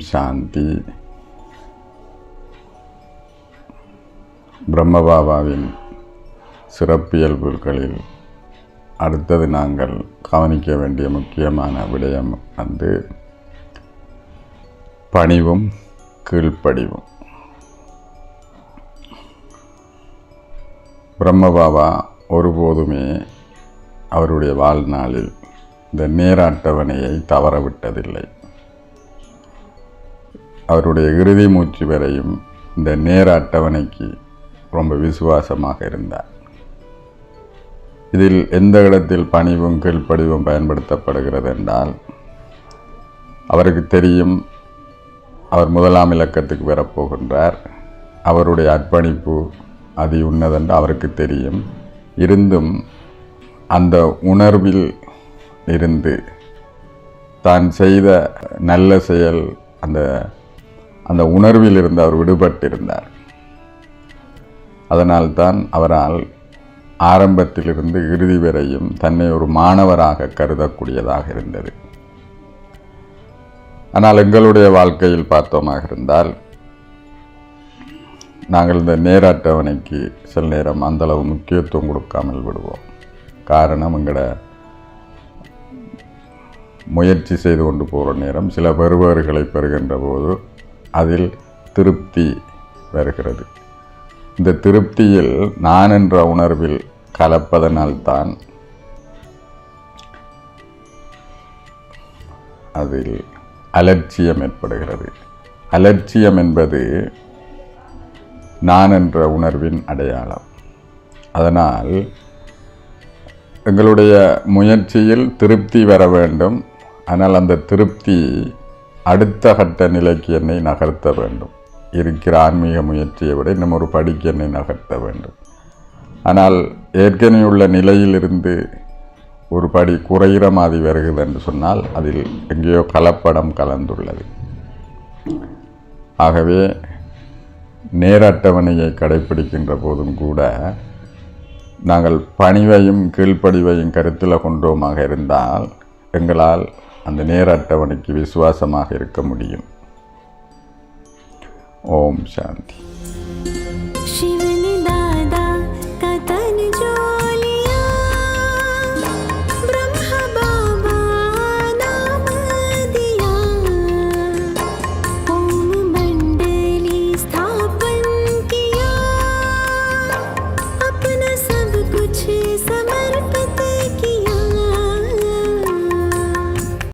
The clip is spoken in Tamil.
சாந்தி. பிரம்மபாபாவின் சிறப்பியல்புகளில் அடுத்தது நாங்கள் கவனிக்க வேண்டிய முக்கியமான விடயம் வந்து பணிவும் கீழ்ப்படிவும். பிரம்மபாபா ஒருபோதுமே அவருடைய வாழ்நாளில் இந்த நேர அட்டவணையை தவறவிட்டதில்லை. அவருடைய இறுதி மூச்சு வரையும் இந்த நேர அட்டவணைக்கு ரொம்ப விசுவாசமாக இருந்தார். இதில் எந்த இடத்தில் பணிவும் கீழ்ப்படிவும் பயன்படுத்தப்படுகிறது என்றால் அவருக்கு தெரியும் அவர் முதலாம் இலக்கத்துக்கு வரப்போகின்றார். அவருடைய அர்ப்பணிப்பு அதி உன்னதென்று அவருக்கு தெரியும். இருந்தும் அந்த உணர்வில் இருந்து தான் செய்த நல்ல செயல் அந்த அந்த உணர்வில் இருந்து அவர் விடுபட்டிருந்தார். அதனால்தான் அவரால் ஆரம்பத்திலிருந்து இறுதி வரையும் தன்னை ஒரு மாணவராக கருதக்கூடியதாக இருந்தது. ஆனால் எங்களுடைய வாழ்க்கையில் பார்த்தோமாக இருந்தால் நாங்கள் இந்த நேர அட்டவணைக்கு சில நேரம் அந்தளவு முக்கியத்துவம் கொடுக்காமல் விடுவோம். காரணம் எங்களோட முயற்சி செய்து கொண்டு போகிற நேரம் சில பெறுபவர்களை பெறுகின்ற போது அதில் திருப்தி வருகிறது. இந்த திருப்தியில் நான் என்ற உணர்வில் கலப்பதனால்தான் அதில் அலட்சியம் ஏற்படுகிறது. அலட்சியம் என்பது நான் என்ற உணர்வின் அடையாளம். அதனால் எங்களுடைய முயற்சியில் திருப்தி வர வேண்டும். ஆனால் அந்த திருப்தி அடுத்த கட்ட நிலைக்கு என்னை நகர்த்த வேண்டும். இருக்கிற ஆன்மீக முயற்சியை விட இன்னும் ஒரு படிக்கு என்னை நகர்த்த வேண்டும். ஆனால் ஏற்கனவே உள்ள நிலையிலிருந்து ஒரு படி குறைகிற மாதிரி வருகிறது என்று சொன்னால் அதில் எங்கேயோ கலப்படம் கலந்துள்ளது. ஆகவே நேர அட்டவணையை கடைப்பிடிக்கின்ற போதும் கூட நாங்கள் பணிவையும் கீழ்ப்படிவையும் கருத்தில் கொண்டோமாக இருந்தால் எங்களால் அந்த நேர அட்டவணைக்கு விசுவாசமாக இருக்க முடியும். ஓம் சாந்தி.